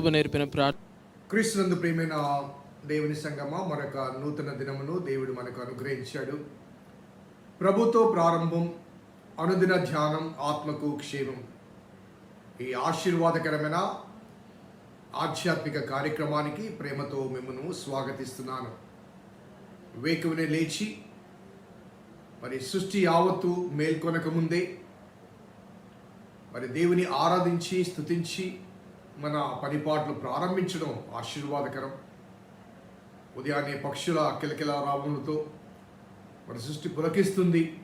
ప్రభు ప్రార్థన క్రీస్తునందు ప్రియమైన దేవుని సంగమ మరొక నూతన దినమును దేవుడు మనకు అనుగ్రహించాడు. ప్రభుతో ప్రారంభం అనుదిన ధ్యానం ఆత్మకు క్షేమం. ఈ ఆశీర్వాదకరమైన ఆధ్యాత్మిక కార్యక్రమానికి ప్రేమతో మిమ్మను స్వాగతిస్తున్నాను. వేకువనే లేచి మరి సృష్టి యావత్తు మేల్కొనక ముందే మరి దేవుని ఆరాధించి స్థుతించి మన పనిపాట్లు ప్రారంభించడం ఆశీర్వాదకరం. ఉదయాన్నే పక్షుల కిలకిల రావములతో మన సృష్టి పులకిస్తుంది.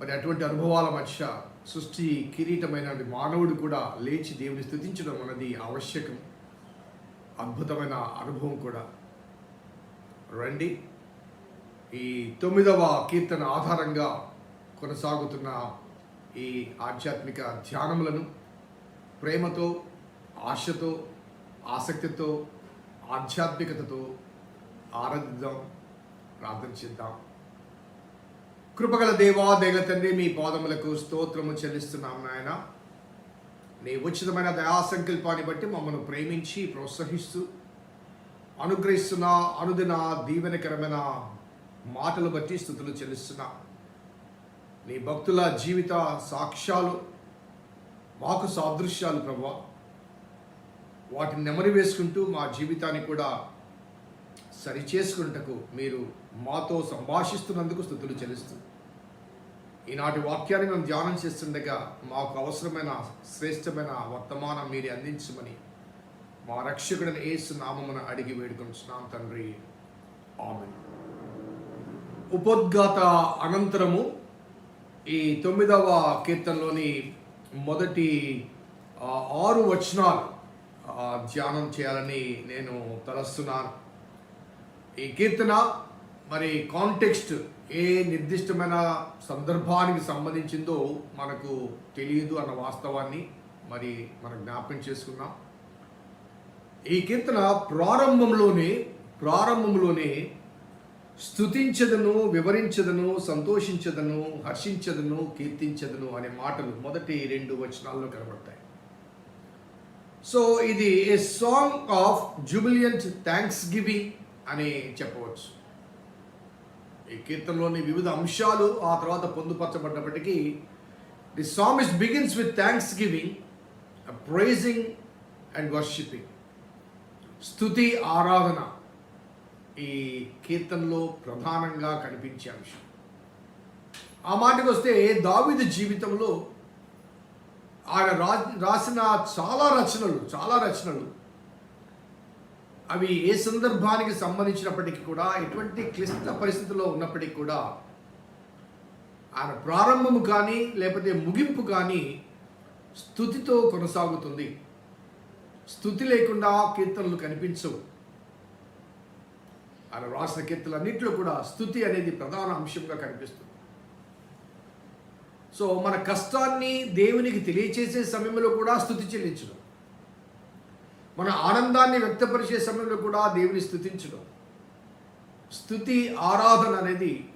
మరి అటువంటి అనుభవాల మధ్య సృష్టి కిరీటమైన మానవుడు కూడా లేచి దేవుని స్థుతించడం అన్నది ఆవశ్యకం. అద్భుతమైన అనుభవం కూడా. రండి. ఈ తొమ్మిదవ కీర్తన ఆధారంగా కొనసాగుతున్న ఈ ఆధ్యాత్మిక ధ్యానములను ప్రేమతో ఆశతో ఆసక్తితో ఆధ్యాత్మికతతో ఆరాధిద్దాం ప్రార్థన చేద్దాం. కృపగల దేవా దేగ తండ్రి మీ పాదములకు స్తోత్రము చెల్లిస్తున్నాం నాయన. నీ ఉచితమైన దయా సంకల్పాన్ని బట్టి మమ్మల్ని ప్రేమించి ప్రోత్సహిస్తూ అనుగ్రహిస్తున్న అనుదిన దీవెనకరమైన మాటలు బట్టి స్థుతులు చెల్లిస్తున్నా. నీ భక్తుల జీవిత సాక్ష్యాలు మాకు సాదృశ్యాలు ప్రభా. వాటిని నెమరి వేసుకుంటూ మా జీవితాన్ని కూడా సరిచేసుకుంటకు మీరు మాతో సంభాషిస్తున్నందుకు స్థుతులు చెల్లిస్తూ. ఈనాటి వాక్యాన్ని మేము ధ్యానం చేస్తుండగా మాకు అవసరమైన శ్రేష్టమైన వర్తమానం మీరు అందించమని మా రక్షకుడిని ఏసు నామమున అడిగి వేడుకొంచున్నాం తండ్రి. ఆమె ఉపోద్ఘాత అనంతరము ఈ తొమ్మిదవ కీర్తనలోని మొదటి ఆరు వచనాలు ధ్యానం చేయాలని నేను తలస్తున్నాను. ఈ కీర్తన మరి కాంటెక్స్ట్ ఏ నిర్దిష్టమైన సందర్భానికి సంబంధించిందో మనకు తెలియదు అన్న వాస్తవాన్ని మరి మనం జ్ఞాపకం చేసుకున్నాం ఈ కీర్తన ప్రారంభంలోనే ప్రారంభంలోనే స్థుతించదను వివరించదను సంతోషించదను హర్షించదను కీర్తించదను అనే మాటలు మొదటి రెండు వచనాల్లో కనబడతాయి. సో ఇది a song of jubilant thanksgiving అని చెప్పవచ్చు. ఈ కీర్తనలోని వివిధ అంశాలు ఆ తర్వాత పొందుపరచబడినప్పటికీ the song is begins with thanksgiving praising and worshipping. స్థుతి ఆరాధన. ఈ కీర్తనలో ప్రధానంగా కనిపించే అంశం. ఆ మాటకు వస్తే దావిదు జీవితంలో ఆయన రా రాసిన చాలా రచనలు చాలా రచనలు. అవి ఏ సందర్భానికి సంబంధించినప్పటికీ కూడా ఎటువంటి క్లిష్ట పరిస్థితుల్లో ఉన్నప్పటికీ కూడా ఆయన ప్రారంభము కానీ లేకపోతే ముగింపు కానీ స్థుతితో కొనసాగుతుంది. స్థుతి లేకుండా కీర్తనలు కనిపించవు. ఆయన రాసిన కీర్తనలన్నింటిలో కూడా స్థుతి అనేది ప్రధాన అంశంగా కనిపిస్తుంది. సో మన కష్టాన్ని దేవునికి తెలియచేసే సమయంలో కూడా స్థుతి చెల్లించడం. మన ఆనందాన్ని వ్యక్తపరిచే సమయంలో కూడా దేవుని స్థుతించడం. స్థుతి ఆరాధన అనేది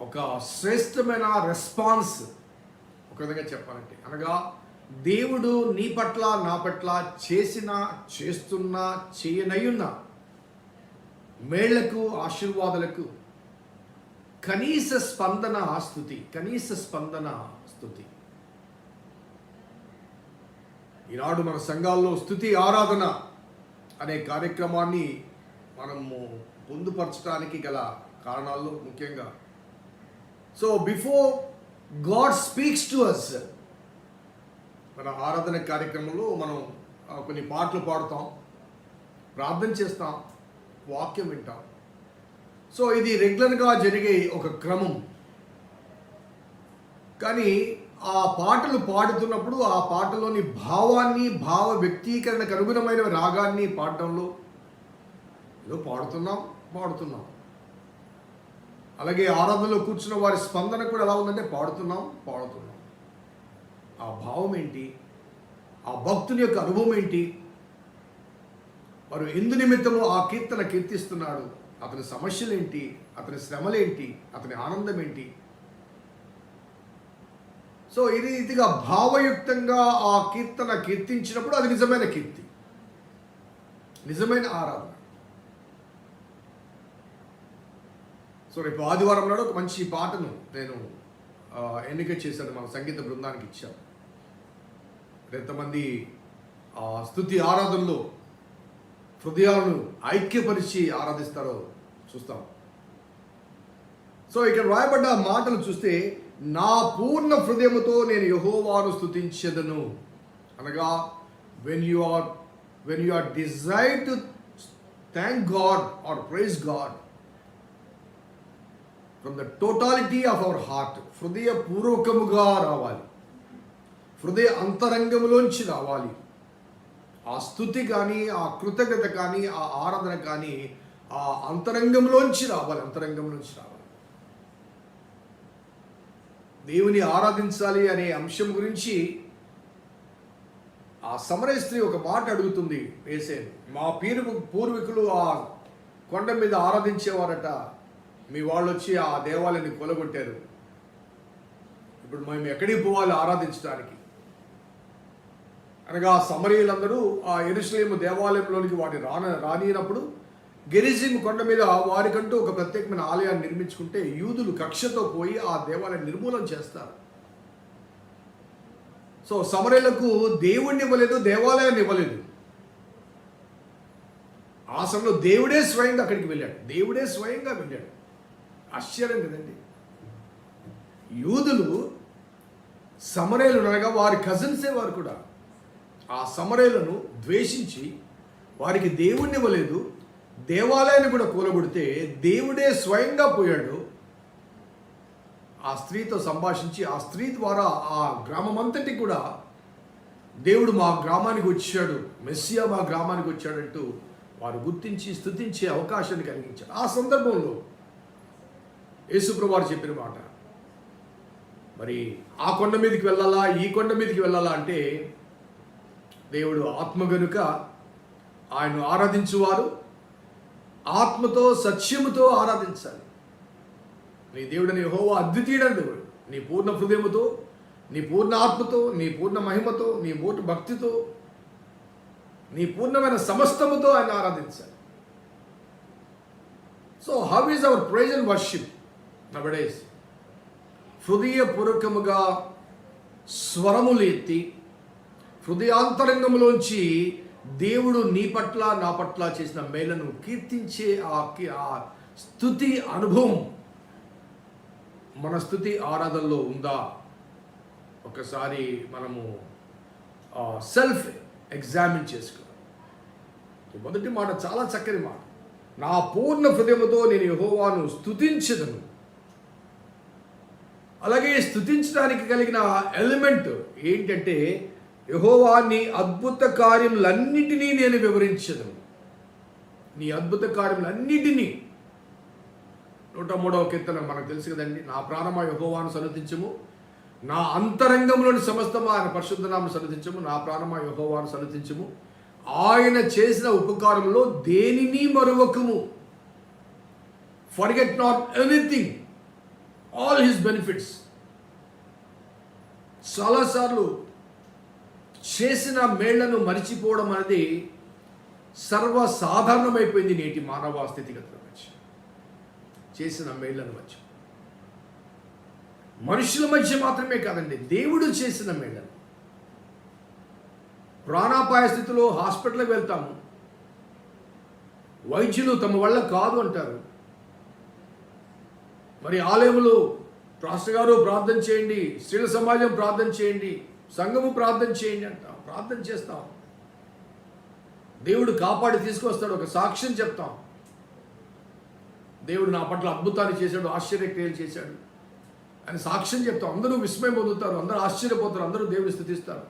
ఒక శ్రేష్టమైన రెస్పాన్స్ ఒక విధంగా చెప్పాలంటే. అనగా దేవుడు నీ పట్ల నా పట్ల చేసిన చేస్తున్న చేయనయున్న మేళ్ళకు ఆశీర్వాదాలకు కనీస స్పందన స్థుతి కనీస స్పందన స్థుతి ఈనాడు మన సంఘాల్లో స్థుతి ఆరాధన అనే కార్యక్రమాన్ని మనము పొందుపరచడానికి గల కారణాల్లో ముఖ్యంగా. So before God speaks to us మన ఆరాధన కార్యక్రమంలో మనం కొన్ని పాటలు పాడుతాం ప్రార్థన చేస్తాం. వాక్యం వింటాం. సో ఇది రెగ్యులర్గా జరిగే ఒక క్రమం. కానీ ఆ పాటలు పాడుతున్నప్పుడు ఆ పాటలోని భావాన్ని భావ వ్యక్తీకరణకు అనుగుణమైన రాగాన్ని పాడటంలో ఏదో పాడుతున్నాం పాడుతున్నాం. అలాగే ఆరాధనలో కూర్చున్న వారి స్పందన కూడా ఎలా ఉందంటే పాడుతున్నాం పాడుతున్నాం. ఆ భావం ఏంటి? ఆ భక్తుని యొక్క అనుభవం ఏంటి? వారు ఎందు నిమిత్తము ఆ కీర్తన కీర్తిస్తున్నాడు. అతని సమస్యలేంటి? అతని శ్రమలేంటి? అతని ఆనందం ఏంటి సో ఈ రీతిగా భావయుక్తంగా ఆ కీర్తన కీర్తించినప్పుడు అది నిజమైన కీర్తి. నిజమైన ఆరాధన. సో రేపు ఆదివారం నాడు ఒక మంచి పాటను నేను ఎన్నిక చేశాను మన సంగీత బృందానికి ఇచ్చాను. ఎంతమంది ఆ స్థుతి ఆరాధనలో హృదయాలను ఐక్యపరిచి ఆరాధిస్తారో చూస్తాం. సో ఇక్కడ రాయబడ్డ మాటలు చూస్తే నా పూర్ణ హృదయముతో నేను యహోవాను స్థుతించదను అనగా when you are when you are desire to thank God or praise God from the totality of our heart హృదయపూర్వకముగా రావాలి. హృదయ అంతరంగంలోంచి రావాలి. ఆ స్థుతి కానీ ఆ కృతజ్ఞత కానీ ఆ ఆరాధన కానీ ఆ అంతరంగంలోంచి రావాలి అంతరంగంలోంచి రావాలి. దేవుని ఆరాధించాలి అనే అంశం గురించి ఆ సమరయ స్త్రీ ఒక మాట అడుగుతుంది వేసే మా పీరు పూర్వీకులు ఆ కొండ మీద ఆరాధించేవారట. మీ వాళ్ళు వచ్చి ఆ దేవాలయాన్ని కొలగొట్టారు. ఇప్పుడు మేము ఎక్కడికి పోవాలి ఆరాధించడానికి? అనగా సమరీయులందరూ ఆ ఎరుసలేము దేవాలయంలోనికి వాటిని రాన రానినప్పుడు గెరిజిమ్ కొండ మీద వారికంటూ ఒక ప్రత్యేకమైన ఆలయాన్ని నిర్మించుకుంటే యూదులు కక్షతో పోయి ఆ దేవాలయం నిర్మూలన చేస్తారు. సో సమరీయులకు దేవుణ్ణి ఇవ్వలేదు దేవాలయాన్ని ఇవ్వలేదు. ఆ సమయంలో దేవుడే స్వయంగా అక్కడికి వెళ్ళాడు. దేవుడే స్వయంగా వెళ్ళాడు. ఆశ్చర్యం కదండి. యూదులు సమరేలు అనగా వారి కజిన్సే వారు కూడా. ఆ సమరేలను ద్వేషించి వారికి దేవుణ్ణి ఇవ్వలేదు దేవాలయాన్ని కూడా కూలగొడితే దేవుడే స్వయంగా పోయాడు. ఆ స్త్రీతో సంభాషించి ఆ స్త్రీ ద్వారా ఆ గ్రామమంతటి కూడా దేవుడు మా గ్రామానికి వచ్చాడు మెస్సియా మా గ్రామానికి వచ్చాడంటూ వారు గుర్తించి స్థుతించే అవకాశాన్ని కలిగించారు. ఆ సందర్భంలో యేసుప్రభు చెప్పిన మాట మరి ఆ కొండ మీదకి వెళ్ళాలా? ఈ కొండ మీదకి వెళ్ళాలా? అంటే దేవుడు ఆత్మ గనుక ఆయన ఆరాధించువారు. ఆత్మతో సత్యముతో ఆరాధించాలి. నీ దేవుడని హోవా అద్వితీయుడని దేవుడు. నీ పూర్ణ హృదయముతో నీ పూర్ణ ఆత్మతో నీ పూర్ణ మహిమతో నీ పూర్ణ భక్తితో నీ పూర్ణమైన సమస్తముతో ఆయన ఆరాధించాలి. So how is our praise and worship nowadays హృదయపూర్వకముగా స్వరములు ఎత్తి హృదయాంతరంగంలోంచి దేవుడు నీ పట్ల నా పట్ల చేసిన మేలను కీర్తించే ఆ స్థుతి అనుభవం. మన స్థుతి ఆరాధనలో ఉందా? ఒకసారి మనము సెల్ఫ్ ఎగ్జామిన్ చేసుకోవాలి మొదటి మాట చాలా చక్కని మాట. నా పూర్ణ హృదయముతో నేను యహోవాను స్థుతించదను అలాగే స్థుతించడానికి కలిగిన ఎలిమెంట్ ఏంటంటే యహోవా నీ అద్భుత కార్యములన్నిటినీ నేను వివరించను. నీ అద్భుత కార్యములన్నిటినీ. నూట మూడవ కీర్తన మనకు తెలుసు కదండి. నా ప్రాణమా యహోవాను సన్నతించము. నా అంతరంగంలోని సమస్తము ఆయన పరిశుద్ధనామను సన్నతించము. నా ప్రాణమా యహోవాను సన్నతించము. ఆయన చేసిన ఉపకారంలో దేనిని మరొకము forget not anything all his benefits చాలాసార్లు చేసిన మేళ్ళను మరిచిపోవడం అనేది సర్వసాధారణమైపోయింది నేటి మానవ స్థితిగతుల మధ్య. చేసిన మేళ్ళను మధ్య మనుషుల మధ్య మాత్రమే కాదండి దేవుడు చేసిన మేళ్ళను. ప్రాణాపాయ స్థితిలో హాస్పిటల్కి వెళ్తాము. వైద్యులు తమ వల్ల కాదు అంటారు. మరి ఆలయంలో రాష్ట్ర గారు ప్రార్థన చేయండి స్త్రీల సమాజం ప్రార్థన చేయండి సంఘము ప్రార్థన చేయండి అంటాం. ప్రార్థన చేస్తాం. దేవుడు కాపాడి తీసుకొస్తాడు. ఒక సాక్ష్యం చెప్తాం. దేవుడు నా పట్ల అద్భుతాన్ని చేశాడు ఆశ్చర్యక్రియలు చేశాడు అని సాక్ష్యం చెప్తాం. అందరూ విస్మయం పొందుతారు. అందరూ ఆశ్చర్యపోతారు. అందరూ దేవుని స్థుతిస్తారు.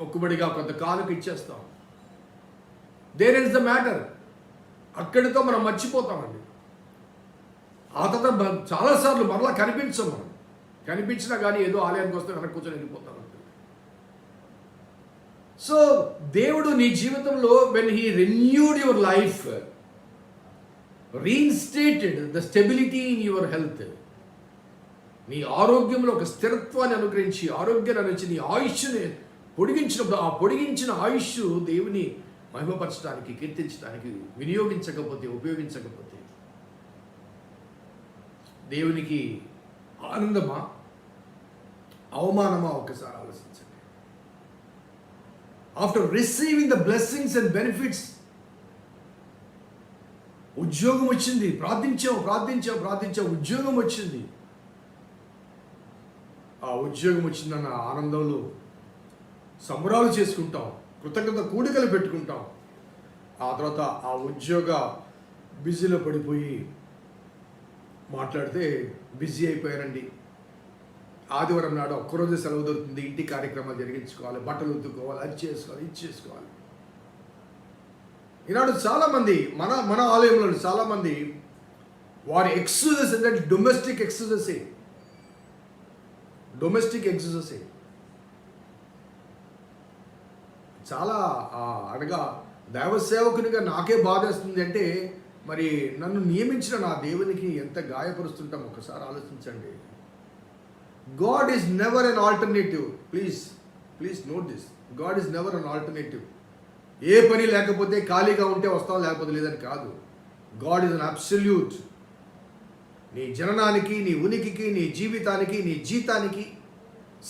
ఒక్కుబడిగా కొంత కానుక ఇచ్చేస్తాం. దేర్ ఇస్ ద మ్యాటర్ అక్కడితో మనం మర్చిపోతామండి. ఆ తర్వాత చాలాసార్లు మరలా కనిపించం మనం. కనిపించినా కానీ ఏదో ఆలయానికి వస్తే వెనక్కి కూర్చొని వెళ్ళిపోతాం సో దేవుడు నీ జీవితంలో when he renewed your life reinstated the stability in your health నీ ఆరోగ్యంలో ఒక స్థిరత్వాన్ని అనుగ్రహించి ఆరోగ్యాన్ని అనుగ్రహించి నీ ఆయుష్ని పొడిగించినప్పుడు ఆ పొడిగించిన ఆయుష్ దేవుని మహిమపరచడానికి కీర్తించడానికి వినియోగించకపోతే ఉపయోగించకపోతే దేవునికి ఆనందమా? అవమానమా? ఒకసారి ఆలోచించండి. After receiving the blessings and benefits ఉద్యోగం వచ్చింది. ప్రార్థించాం ప్రార్థించాం ప్రార్థించాం ఉద్యోగం వచ్చింది. ఆ ఉద్యోగం వచ్చిందన్న ఆనందంలో సంబరాలు చేసుకుంటాం. కృతజ్ఞత కూడికలు పెట్టుకుంటాం. ఆ తర్వాత ఆ ఉద్యోగ బిజీలో పడిపోయి మాట్లాడితే బిజీ అయిపోయారండి ఆదివారం నాడు ఒక్కరోజు సెలవు దొరుకుతుంది ఇంటి కార్యక్రమాలు జరిగించుకోవాలి. బట్టలు ఉద్దుకోవాలి అది చేసుకోవాలి ఇది చేసుకోవాలి. ఈనాడు చాలామంది మన మన ఆలయంలో చాలామంది వారి ఎక్సర్సైజ్ ఏంటంటే డొమెస్టిక్ ఎక్సర్సైజే డొమెస్టిక్ ఎక్సర్సైజే చాలా అనగా దైవ సేవకునిగా నాకే బాధేస్తుంది అంటే మరి నన్ను నియమించిన నా దేవునికి ఎంత గాయపరుస్తుంటాం ఒకసారి ఆలోచించండి. God is never an alternative please please note this God is never an alternative ఏ పని లేకపోతే ఖాళీగా ఉంటే వస్తావు లేకపోతే లేదని కాదు. గాడ్ ఈజ్ అన్ అబ్సల్యూట్ నీ జననానికి నీ ఉనికికి నీ జీవితానికి నీ జీతానికి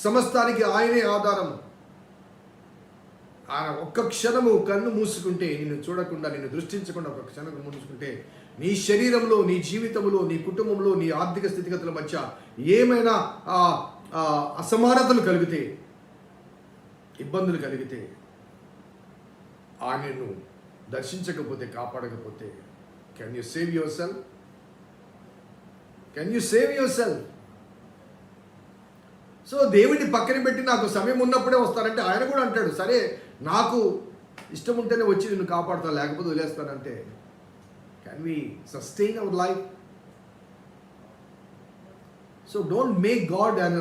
సమస్తానికి ఆయనే ఆధారము ఆయన ఒక్క క్షణము కన్ను మూసుకుంటే నిన్ను చూడకుండా నిన్ను దృష్టించకుండా ఒక క్షణం మూసుకుంటే నీ శరీరంలో నీ జీవితంలో నీ కుటుంబంలో నీ ఆర్థిక స్థితిగతుల మధ్య ఏమైనా అసమానతలు కలిగితే ఇబ్బందులు కలిగితే ఆయనను దర్శించకపోతే కాపాడకపోతే can you save yourself can you save yourself so దేవుడిని పక్కన పెట్టి నాకు సమయం ఉన్నప్పుడే వస్తానంటే ఆయన కూడా అంటాడు సరే నాకు ఇష్టం ఉంటేనే వచ్చి నిన్ను కాపాడుతాను లేకపోతే వదిలేస్తానంటే can we sustain our life so don't make God as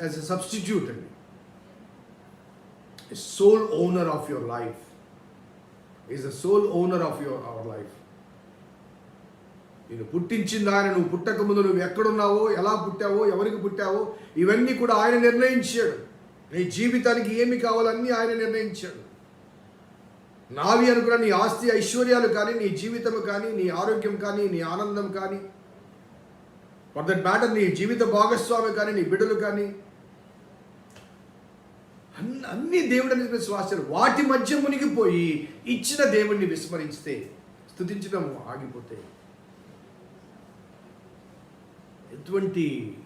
as a substitute అండి soul owner of your life is the soul owner of your our life నేను పుట్టించింది ఆయన నువ్వు పుట్టక ముందు నువ్వు ఎక్కడున్నావో ఎలా పుట్టావో ఎవరికి పుట్టావో ఇవన్నీ కూడా ఆయన నిర్ణయించాడు. నీ జీవితానికి ఏమి కావాలన్నీ ఆయన నిర్ణయించాడు. నావి అనుకున్న నీ ఆస్తి ఐశ్వర్యాలు కానీ నీ జీవితం కానీ నీ ఆరోగ్యం కానీ నీ ఆనందం కానీ ఫర్ దట్ మ్యాటర్ నీ జీవిత భాగస్వామి కానీ నీ బిడ్డలు కానీ అన్ని అన్ని దేవుడు అనేది శ్వాసలు వాటి మధ్య మునిగిపోయి ఇచ్చిన దేవుణ్ణి విస్మరిస్తే స్థుతించడం ఆగిపోతే ఎటువంటి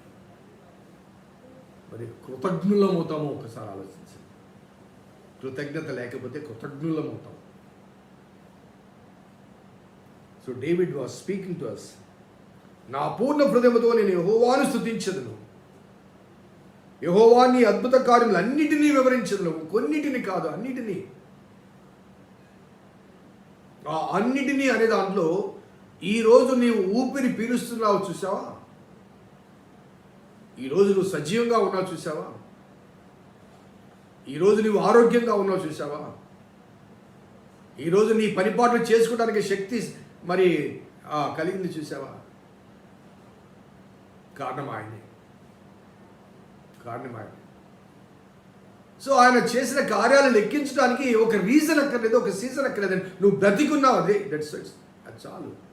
మరి కృతజ్ఞులమవుతామో ఒకసారి ఆలోచించండి. కృతజ్ఞత లేకపోతే కృతజ్ఞులమవుతాం. So David was speaking to us నా పూర్ణ హృదయముతో నేను యహోవాను స్థుతించదును యహోవాని అద్భుత కార్యములు అన్నిటినీ వివరించదును. కొన్నిటిని కాదు అన్నిటినీ. ఆ అన్నిటినీ అనే దాంట్లో ఈరోజు నీవు ఊపిరి పీలుస్తున్నావు చూసావా ఈరోజు నువ్వు సజీవంగా ఉన్నావు చూసావా ఈరోజు నువ్వు ఆరోగ్యంగా ఉన్నావు చూసావా ఈరోజు నీ పనిపాట్లు చేసుకోవడానికి శక్తి మరి కలిగింది చూసావా కారణం ఆయనే. కారణం ఆయనే. సో ఆయన చేసిన కార్యాలు లెక్కించడానికి ఒక రీజన్ అక్కర్లేదు ఒక సీజన్ అక్కర్లేదు నువ్వు బ్రతికున్నావు అదే. దట్స్ అది చాలు.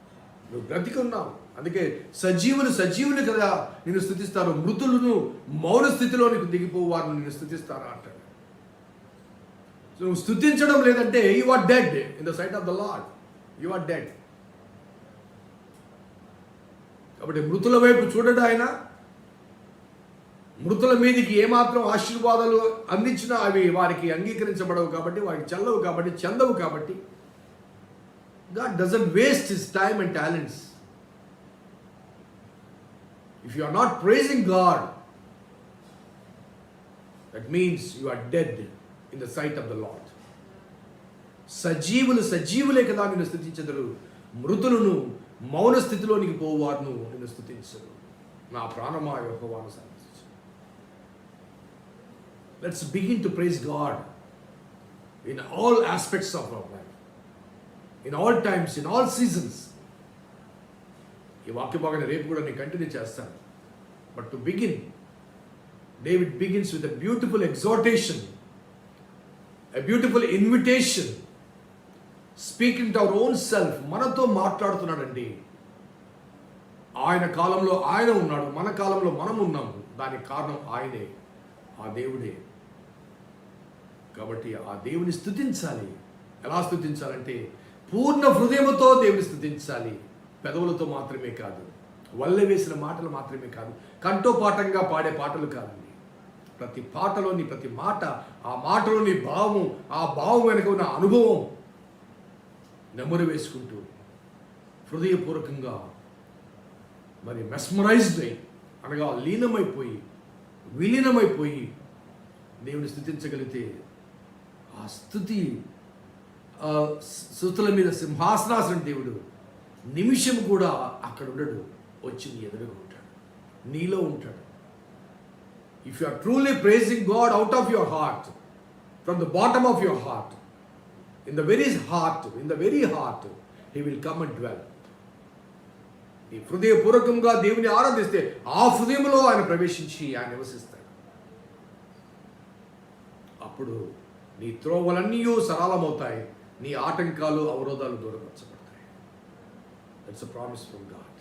నువ్వు బ్రతికున్నావు. అందుకే సజీవులు సజీవులు కదా నేను స్థుతిస్తారు. మృతులను మౌన స్థితిలో నీకు దిగిపోవు వారు నేను స్థుతిస్తారా అంటాడు. నువ్వు స్థుతించడం లేదంటే you are dead in the sight of the Lord you are dead కాబట్టి మృతుల వైపు చూడడు ఆయన. మృతుల మీదకి ఏమాత్రం ఆశీర్వాదాలు అందించినా అవి వారికి అంగీకరించబడవు కాబట్టి వారికి చెల్లవు కాబట్టి చెందవు కాబట్టి God doesn't waste his time and talents. If you are not praising God, that means you are dead in the sight of the Lord. సజీవులు సజీవులే కదా నిన్ను స్థుతించదురు మృతులను మౌన స్థితిలోనికి పోవారును నిన్ను స్థుతించరు నా ప్రాణమా యెహోవాను సమర్పించు let's begin to praise God in all aspects of our life in all times in all seasons ఈ వాక్య భాగాన్ని రేపు కూడా నేను కంటిన్యూ చేస్తాను. But to begin David begins with a beautiful exhortation a beautiful invitation speaking to our own self మనతో మాట్లాడుతున్నాడండి. ఆయన కాలంలో ఆయన ఉన్నాడు మన కాలంలో మనం ఉన్నాము. దానికి కారణం ఆయనే ఆ దేవుడే. కాబట్టి ఆ దేవుని స్థుతించాలి. ఎలా స్థుతించాలంటే పూర్ణ హృదయముతో దేవుని స్థుతించాలి. పెదవులతో మాత్రమే కాదు వల్ల వేసిన మాటలు మాత్రమే కాదు కంఠోపాఠంగా పాడే పాటలు కాదండి. ప్రతి పాటలోని ప్రతి మాట ఆ మాటలోని భావం ఆ భావం వెనుక ఉన్న అనుభవం నెమరు వేసుకుంటూ హృదయపూర్వకంగా మరి మెస్మరైజ్డ్ అయి అనగా లీనమైపోయి విలీనమైపోయి దేవుని స్థుతించగలిగితే ఆ స్థుతి సుతుల మీద సింహాసనాసన దేవుడు నిమిషం కూడా అక్కడ ఉండడు. వచ్చి నీ ఎదురుగా ఉంటాడు. నీలో ఉంటాడు. If you are truly praising God out of your heart from the bottom of your heart in the very heart in the very heart he will come and dwell నీ హృదయపూర్వకంగా దేవుని ఆరాధిస్తే ఆ హృదయంలో ఆయన ప్రవేశించి ఆయన నివసిస్తాడు. అప్పుడు నీ త్రోవలన్నీ సరళమవుతాయి. నీ ఆటంకాలు అవరోధాలు దూరపరచబడతాయి. That's a promise from God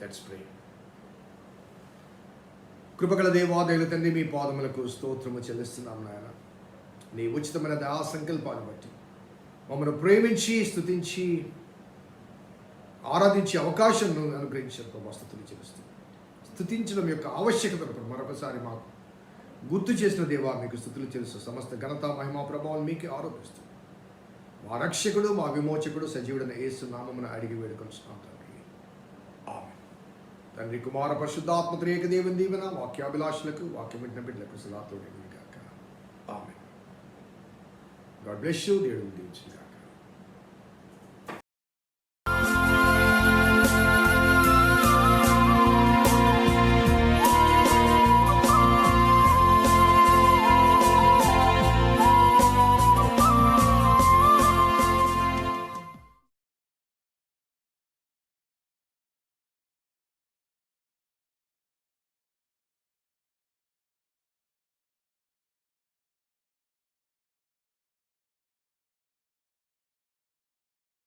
that's pray కృపగల దేవాదేవుల తండ్రి మీ పాదములకు స్తోత్రము చెల్లిస్తున్నాం నాయన. నీ ఉచితమైన దయా సంకల్పాన్ని బట్టి మమ్మల్ని ప్రేమించి స్థుతించి ఆరాధించే అవకాశం అనుగ్రహించడంతో ప్రభా చేస్తుంది స్థుతించడం యొక్క ఆవశ్యకతను మరొకసారి మాకు గుర్తు చేసిన దేవా మీకు స్థుతులు తెలుసు. సమస్త ఘనత మహిమా ప్రభావం మీకే ఆరోపిస్తుంది మా రక్షకుడు మా విమోచకుడు సజీవుడైన యేసు నామమున అడిగి వేడుకొలుస్తున్నాం తండ్రి. ఆమె తండ్రి కుమార పరిశుద్ధాత్మ త్రేక దేవుని దీవెన వాక్యాభిలాషులకు వాక్యం వింటున్న బిడ్డలకు సలాతో గాక. ఆమె గాడ్ బ్లెస్ యూ దేవుడు దీవించుగాక